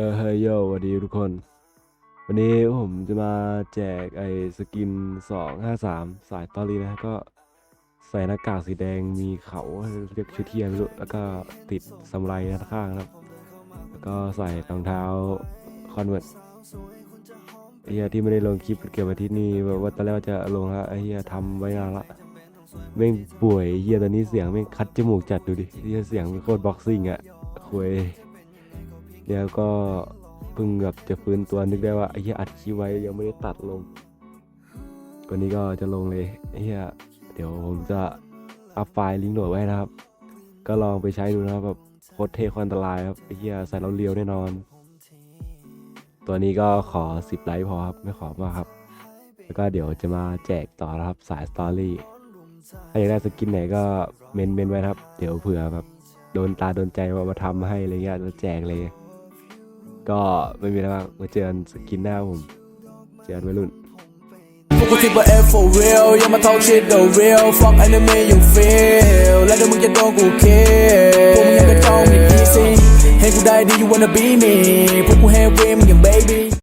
เออเฮ้ยโยสวัสดีทุกคน วันนี้ผมจะมาแจกไอ้สกินสองห้าสามสายตอรี่นะก็ใส่หน้ากากสีแดงมีเขาเรียกชื่อเทียนรู้แล้วก็ติดสำไรด้านข้างนะครับแล้วก็ใส่รองเท้าคอนเวิร์ตไอ้เฮียที่ไม่ได้ลงคลิปเกี่ยวกับที่นี่แบบว่าตอนแรกว่าจะลงแล้วไอ้เฮียทำไว้นานละแม่งป่วยเฮียตอนนี้เสียงแม่งคัดจมูกจัดดูดิเฮียเสียงโคตรบ็อกซิ่งอะคุย แล้วก็เพิ่งแบบจะฟื้นตัวนึกได้ว่าไอ้เหี้ยอัดคลิปไว้ยังไม่ได้ตัดลง วันนี้ก็จะลงเลยไอ้เหี้ยเดี๋ยวผมจะอัพไฟล์ลิงก์โหลดไว้นะครับ ก็ลองไปใช้ดูนะครับแบบโคตรเท่โคตรอันตรายครับไอ้เหี้ยใส่แล้วเรียวแน่นอน ตัวนี้ก็ขอ 10 ไลค์พอครับไม่ขอมากครับ แล้วก็เดี๋ยวจะมาแจกต่อนะครับสายสตอรี่ถ้าอยากได้สกินไหนก็เมนเมนไว้ครับ เดี๋ยวเผื่อแบบโดนตาโดนใจว่ามาทำให้อะไรเงี้ยแล้วแจกเลย ก็ไม่มีอะไรมากมาเจอกันสกินหน้าผม เจอกันวัยรุ่น พวกกูทิปว่า F for real อย่ามา talk shit the real fuck enemy you feel แล้วเดี๋ยวมึงจะโดนกูเคพวกมึงยังกระจองมี easy ให้กูได้ดี you wanna be me พวกกู heavy มึง baby